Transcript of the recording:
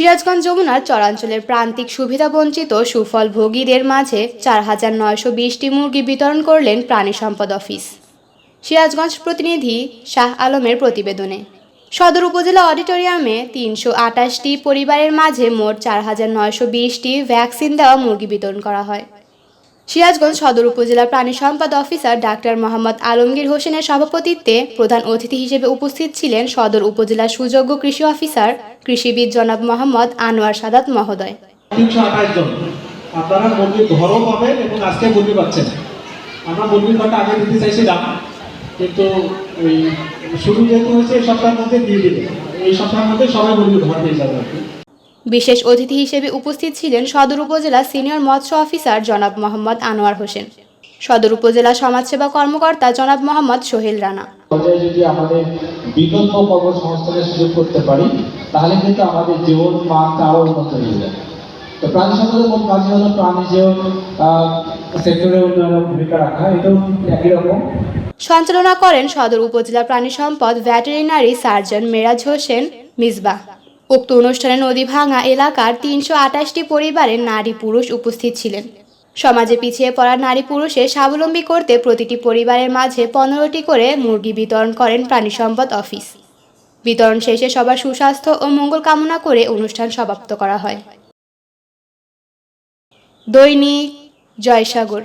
সিরাজগঞ্জ যমুনার চরাঞ্চলের প্রান্তিক সুবিধাবঞ্চিত সুফল ভোগীদের মাঝে চার হাজার নয়শো বিশটি মুরগি বিতরণ করলেন প্রাণী সম্পদ অফিস। সিরাজগঞ্জ প্রতিনিধি শাহ আলমের প্রতিবেদনে। সদর উপজেলা অডিটোরিয়ামে তিনশো আটাশটি পরিবারের মাঝে মোট চার হাজার নয়শো বিশটি ভ্যাকসিন দেওয়া মুরগি বিতরণ করা হয়। সিরাজগঞ্জ সদর উপজেলা প্রাণী সম্পদ অফিসার ডাক্তার মোহাম্মদ আলমগীর হোসেনের সভাপতিত্বে প্রধান অতিথি হিসেবে উপস্থিত ছিলেন সদর উপজেলা সুযোগ্য কৃষি অফিসার কৃষিবিদ জনাব মোহাম্মদ আনোয়ার সাদাত মহোদয়। আপনারা মুরগির পাবেন এবং আজকে মুরগি পাচ্ছেন। আমরা মুরগির আগে দিতে চাইছিলাম, কিন্তু শুরু যেহেতু হয়েছে, এই সপ্তাহের মধ্যে দিয়ে দিবে। এই সপ্তাহের মধ্যে সবাই পেয়ে যাবে। আর কি বিশেষ অতিথি হিসেবে উপস্থিত ছিলেন সদর উপজেলা সিনিয়র মৎস্য অফিসার জনাব মোহাম্মদ আনোয়ার হোসেন। সদর উপজেলা সমাজসেবা কর্মকর্তা জনাব মোহাম্মদ সোহেল রানা। পর্যায়ে যদি আমাদের বিকল্প কর্মসংস্থানের সুযোগ করতে পারি তাহলে কিন্তু আমাদের জীবন মানটা আরও উন্নত হয়ে যাবে। তো প্রাণী সম্পদের মূল কাজ হলো প্রাণী জীবন সেক্টরে উন্নয়নের ভূমিকা রাখা এটাও একই রকম। সঞ্চালনা করেন সদর উপজেলা প্রাণী সম্পদ ভেটেরিনারি সার্জন মেরাজ হোসেন মিসবাহ। উক্ত অনুষ্ঠানে নদীভাঙা এলাকার তিনশো আঠাশটি পরিবারের নারী পুরুষ উপস্থিত ছিলেন। সমাজে পিছিয়ে পড়া নারী পুরুষে স্বাবলম্বী করতে প্রতিটি পরিবারের মাঝে পনেরোটি করে মুরগি বিতরণ করেন প্রাণী সম্পদ অফিস। বিতরণ শেষে সবার সুস্বাস্থ্য ও মঙ্গল কামনা করে অনুষ্ঠান সমাপ্ত করা হয়। দৈনিক জয়সাগর